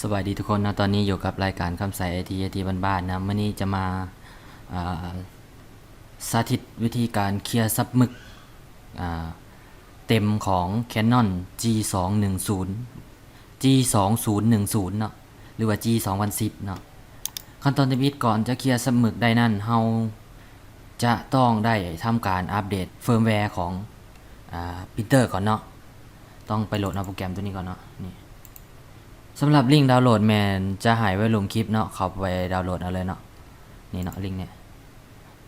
สวัสดีทุกคนนะตอนนี้อยู่กับรายการคำใส่ไอทีไอทีบ้านๆนะวันนี้จะมาาสาธิตวิธีการเคลียร์ซับมึกเต็มของ Canon G210 G2010 เนาะหรือว่า G2010 เนาะขั้นตอนที่วิดก่อนจะเคลียร์ซับมึกได้นั่นเฮาจะต้องได้ทำการอัปเดตเฟิร์มแวร์ของพิมพ์เตอร์ก่อนเนาะต้องไปโหลดเอาโปรแกรมตัวนี้ก่อนเนาะนี่ สำหรับลิงก์ดาวน์โหลดแมนจะหายไว้ลงคลิปเนาะเขาไปดาวน์โหลดเอาเลยเนาะนี่เนาะลิงก์เนี่ย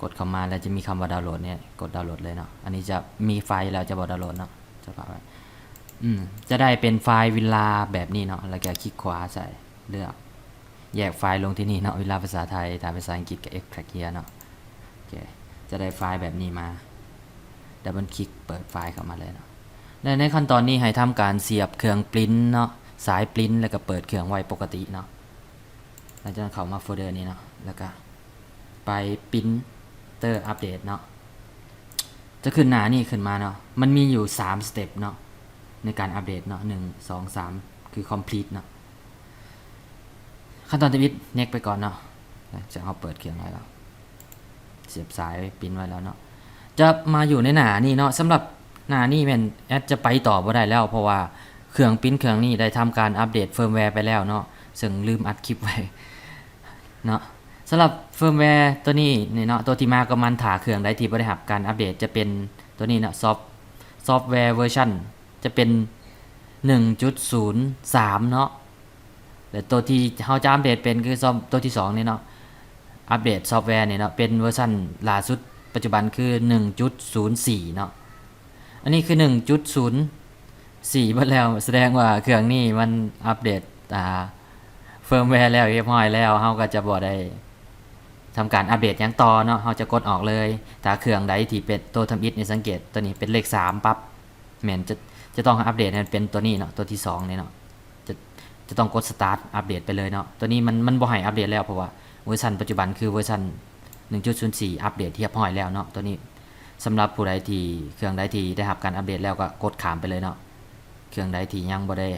กดเข้ามาแล้วจะมีคำว่าดาวน์โหลดเนี่ยกดดาวน์โหลดเลยเนาะอันนี้จะมีไฟล์แล้วจะบอกดาวน์โหลดเนาะจะฝากไว้อืมจะได้เป็นไฟล์วิลาแบบนี้เนาะแล้วก็คลิกขวาใส่เลือก แยกไฟล์ลงที่นี่เนาะวิลาภาษาไทยถ่ายภาษาอังกฤษกับ extract here เนาะโอเคจะได้ไฟล์แบบนี้มาดับเบิลคลิกเปิดไฟล์เข้ามาเลยเนาะและในขั้นตอนนี้ให้ทำการเสียบเครื่องปริ้นเนาะ สายปริ้นแล้วก็เปิดเครื่องไว้ปกติเนาะหลังจากนั้นเข้ามาโฟลเดอร์นี้เนาะแล้วก็ไปปริ้นเตอร์อัปเดตเนาะจะขึ้นหน้านี่ขึ้นมาเนาะมันมีอยู่3สเต็ปเนาะในการอัปเดตเนาะหนึ่งสองสามคือ complete เนาะขั้นตอนที่วิทเน็กไปก่อนเนาะจะเอาเปิดเครื่องไว้แล้ว เสียบสายปริ้นไว้แล้วเนาะจะมาอยู่ในหนานี่เนาะสำหรับหนานี่แมันแอดจะไปต่อบ่ได้แล้ว เพราะว่า เครื่องปิ้นเครื่องนี้ได้ทำการอัปเดตเฟิร์มแวร์ไปแล้วเนาะซึ่งลืมอัดคลิปไว้เนาะสำหรับเฟิร์มแวร์ตัวนี้นี่เนาะตัวที่มาก็มันถาเครื่องได้ที่บริหับการอัปเดตจะเป็นตัวนี้เนาะซอฟซอฟต์แวร์เวอร์ชันจะเป็น 1.03 เนาะแต่ตัวที่เขาจะอัปเดตเป็นคือซอฟตัวที่2นี่เนาะอัปเดตซอฟต์แวร์เนี่ยเนาะเป็นเวอร์ชันล่าสุดปัจจุบันคือ 1.04 เนาะอันนี้คือ 1.0 เบิดแล้วแสดงว่าเครื่องนี้มันอัปเดตอ่าเฟิร์มแวร์แล้วเรียบร้อยแล้วเฮาก็จะบ่ได้ทำการอัปเดตยังต่อเนาะเฮาจะกดออกเลยถ้าเครื่องใดที่เป็นตัวทำอิฐในสังเกตตัวนี้เป็นเลข3ปั๊บแม่นจะจะต้องอัปเดตให้มันเป็นตัวนี้เนาะตัวที่2เนี่ยเนาะจะจะต้องกดสตาร์ทอัปเดตไปเลยเนาะตัวนี้มันมันบ่ให้อัปเดตแล้วเพราะว่าเวอร์ชันปัจจุบันคือเวอร์ชัน1.04 อัปเดตเทียบห้อยแล้วเนาะตัวนี้สำหรับผู้ใดที่เครื่องใดที่ได้รับการอัปเดตแล้วก็กดขามไปเลยเนาะ เครื่องใดที่ยังบ่ได้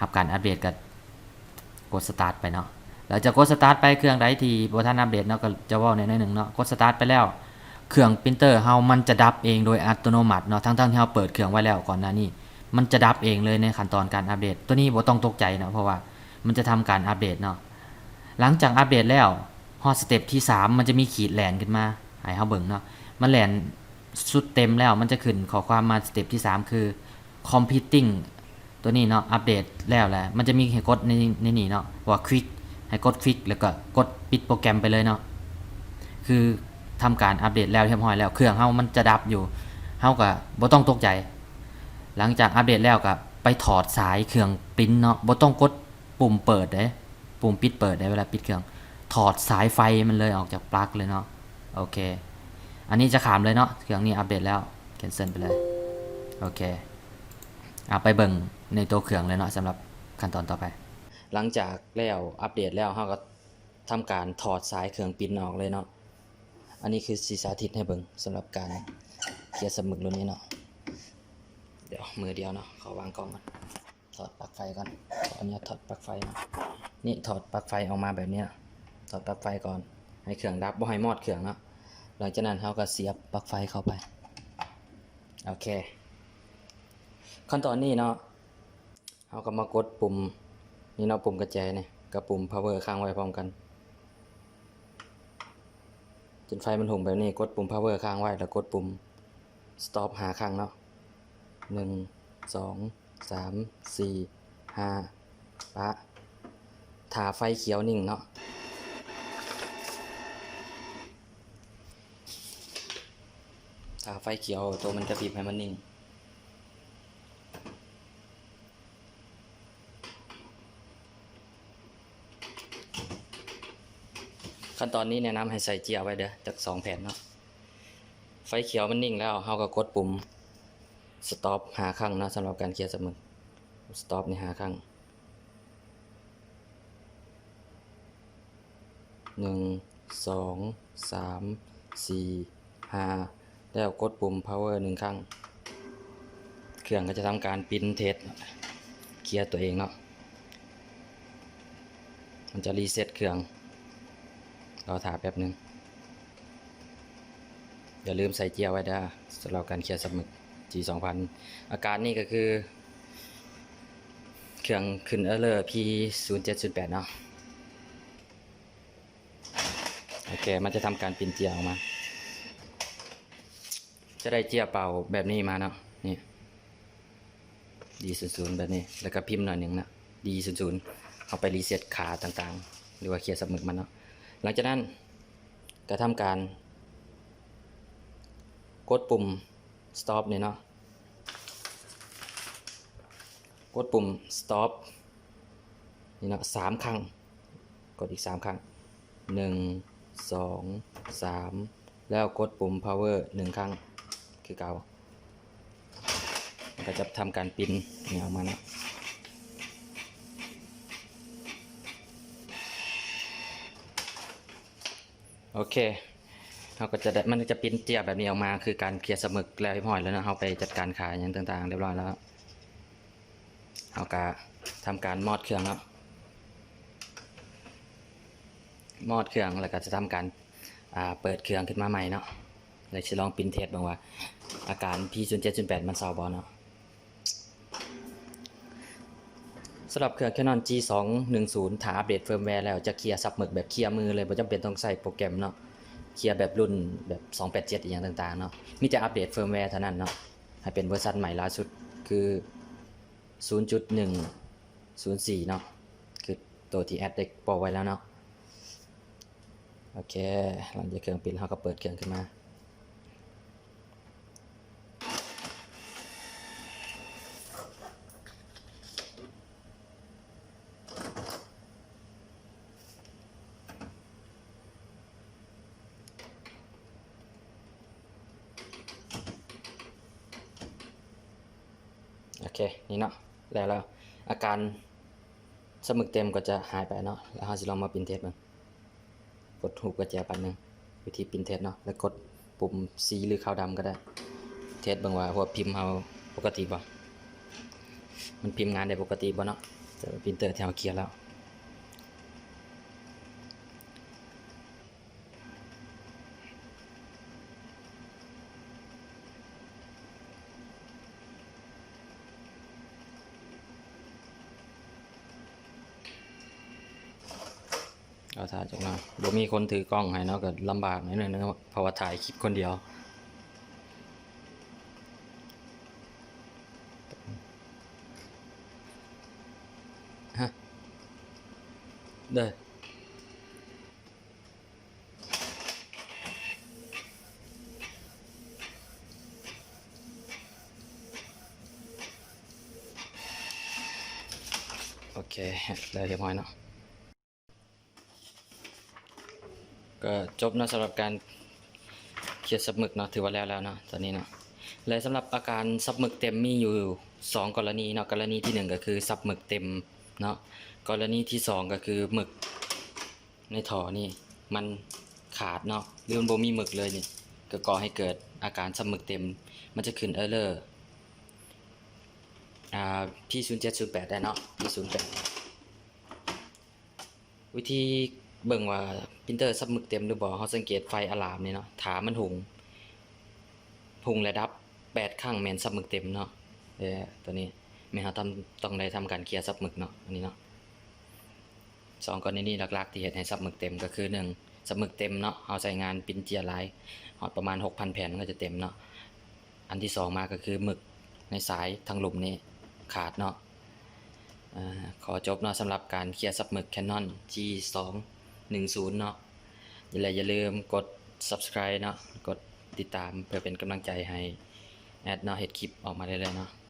รับการอัปเดตก็กดสตาร์ทไปเนาะแล้วจะกกดสตาร์ทไปเครื่องใดที่บ่ทันอัปเดตเนาะก็จะว่าในในหนึ่งเนาะกดสตาร์ทไปแล้ว เครื่องปรินเตอร์เฮามันจะดับเองโดยอัตโนมัติเนาะทั้งๆที่เฮาเปิดเครื่องไว้แล้วก่อนหน้านี้ มันจะดับเองเลยในขั้นตอนการอัปเดต ตัวนี้บ่ต้องตกใจนะเพราะว่ามันจะทำการอัปเดตเนาะหลังจากอัปเดตแล้วฮอสเต็ปที่ 3 มันจะมีขีดแหลนขึ้นมาให้เฮาเบิ่งเนาะมันแหลนสุดเต็มแล้วมันจะขึ้นขอความมาสเต็ปที่ 3 คือ completing ตัวนี้เนาะอัปเดตแล้วแหละมันจะมีให้กดในในนี้เนาะว่า quick ให้กด quick แล้วก็กดปิดโปรแกรมไปเลยเนาะคือทำการอัปเดตแล้วเรียบร้อยแล้วเครื่องเฮามันจะดับอยู่เฮาก็บ่ต้องตกใจ หลังจากอัปเดตแล้วก็ไปถอดสายเครื่องปริ้นเนาะบ่ต้องกดปุ่มเปิดเด้ปุ่มปิดเปิดได้เวลาปิดเครื่อง ถอดสายไฟมันเลยออกจากปลั๊กเลยเนาะโอเค อันนี้จะขามเลยเนาะเครื่องนี้อัปเดตแล้ว cancel ไปเลยโอเค อาไปเบิ่งในตัวเครื่องเลยเนาะสำหรับขั้นตอนต่อไป หลังจากแล้วอัปเดตแล้วเราก็ทำการถอดสายเครื่องปิ้นออกเลยเนาะอันนี้คือสีสาธิตให้เบิ่งสำหรับการเคลียร์สมึกรุ่นนี้เนาะเดี๋ยวมือเดียวเนาะขอวางกล้องก่อนถอดปลั๊กไฟก่อนขออนุญาตถอดปลั๊กไฟเนาะนี่ถอดปลั๊กไฟออกมาแบบเนี้ยถอดปลั๊กไฟก่อน ให้เครื่องดับบ่ให้มอดเครื่องเนาะหลังจากนั้นเราก็เสียบปลั๊กไฟเข้าไปโอเค ขั้นตอนนี้เนาะเราก็มากดปุ่มนี่เนาะปุ่มกระจายเนี่ยกับปุ่ม power ค้างไว้พร้อมกันจนไฟมันหุ่งแบบนี้กดปุ่ม power ค้างไว้แล้วกดปุ่ม stop หาครั้งเนาะหนึ่งสองสามสี่ห้าปะถาไฟเขียวนิ่งเนาะถาไฟเขียวตัวมันจะพริบให้มันนิ่ง ขั้นตอนนี้แนะนำให้ใส่เจียไว้เด้อจากสองแผ่นเนาะไฟเขียวมันนิ่งแล้วเราก็กดปุ่ม stop หาครั้งเนาะสำหรับการเคลียร์สมึก stop นี่หาครั้งหนึ่งสองสามสี่ห้าแล้วกดปุ่ม power หนึ่งครั้ง เครื่องก็จะทำการปิ้นเทสเคลียร์ตัวเองเนาะมันจะรีเซ็ตเครื่อง เราถาแป๊บหนึงอย่าลืมใส่เจียวไว้ด้าสำหรับการเคลียร์สมึก G 2 0 0อาการนี่ก็คือ เครื่องขึ้นเออร์เลอร์ P 0 7 0 8เนาะโอเค มันจะทำการปินเจียออกมา จะได้เจียเป่าแบบนี้มาเนาะนี่ดีศูนย์ศูนย์แบบนี้ แล้วก็พิมพ์หน่อยหนึ่งนะดีศูนย์ศูนย์เอาไปรีเซ็ตขาต่างๆ หรือว่าเคลียร์สมึกมันเนาะ หลังจากนั้นก็ทำการ กดปุ่ม stop เนี่ยเนาะกดปุ่ม stop นี่เนาะสามครั้ง กดอีกสามครั้งหนึ่งสองสามแล้วกดปุ่ม power หนึ่งครั้ง คือเก่าก็จะทำการปิ้นนี่ออกมานะ โอเคเราก็จะได้มันจะปิ้นเจียแบบนี้ออกมา คือการเคลียร์สมึกแล้วเรียบร้อยแล้วนะเราไปจัดการขายอย่างต่างๆ เรียบร้อยแล้วเราก็ทำการมอดเครื่องแล้วมอดเครื่องแล้วก็จะทำการอ่าเปิดเครื่องขึ้นมาใหม่เนาะเลยจะลองปิ้นเทสบ้างว่า อาการ P 0 7 0 8มันเซาบอเนาะ สำหรับเครื่อง Canon G 2 1 0ถ้าอัปเดตเฟิร์มแวร์แล้วจะเคลียร์สับหมึกแบบเคลียร์มือเลยไม่จำเป็นต้องใส่โปรแกรมเนาะเคลียร์แบบรุ่นแบบ 287 อีกอย่างต่างๆเนาะมีแต่อัปเดตเฟิร์มแวร์เท่านั้นเนาะให้เป็นเวอร์ชันใหม่ล่าสุดคือ 0.104 เนาะคือตัวที่แอดได้บอกไว้แล้วเนาะโอเคหลังจากเครื่องปิดเราก็เปิดเครื่องขึ้นมา เคนี่เนาะแล้วแล้วอาการสมึกเต็มก็จะหายไปเนาะแล้วเราจะลองมาปินเทสมันกดหูกระแจปันหนึ่งวิธีปินเทสเนาะแล้วกดปุ่มสีหรือขาวดำก็ได้ เทสบางว่าหัวพิมพ์เราปกติบ่มันพิมพ์งานได้ปกติบ่เนาะแต่ว่าปรินเตอร์ที่เราเคลียร์แล้ว เอาถ่ายจากนั้นบ่มีคนถือกล้องให้เนาะก็ลำบากหน่อยหนึงนะเพราะว่าถ่ายคลิปคนเดียวฮะเด้อโอเคได้เรียบร้อยเนาะ ก็จบนะสำหรับการเคลียร์ซับหมึกเนาะถือว่าแล้วแล้วเนาะตอนนี้เนาะและสำหรับอาการซับหมึกเต็มมีอยู่สองกรณีเนาะกรณีที่หนึ่งก็คือซับหมึกเต็มเนาะกรณีที่สองก็คือหมึกในท่อนี่มันขาดเนาะหรือมันบ่มีหมึกเลยนี่ก็ก่อให้เกิดอาการซับหมึกเต็ม มันจะขึ้นเออร์เลอร์อ่า P 0 7 0 8ได้เนาะ P 0 8วิธี เบิ่งว่าพินเตอร์ซับมึกเต็มหรือบ่เขาสังเกตไฟอะลามนี่เนาะถามันหุงหุงระดับแปดข้างแม่นซับมึกเต็มเนาะเออตัวนี้แม่เขาทำต้องได้ทำการเคลียร์ซับมึกเนาะอันนี้เนาะสองกรณีนี้หลักๆที่เฮ็ดให้ซับมึกเต็มก็คือหนึ่งซับมึกเต็มเนาะเอาใส่งานปินเจียไลท์ฮอดประมาณ 6,000 แผ่นก็จะเต็มเนาะอันที่สองมาก็คือหมึกในสายทางหลุมนี่ขาดเนาะขอจบเนาะสำหรับการเคลียร์ซับหมึกแคนนอน G2 10 เนาะอย่าลือย่าลืมกด subscribe เนาะกดติดตามเพื่อเป็นกำลังใจให้แอดเนาะเห็ดคลิปออกมาได้เลยเนาะ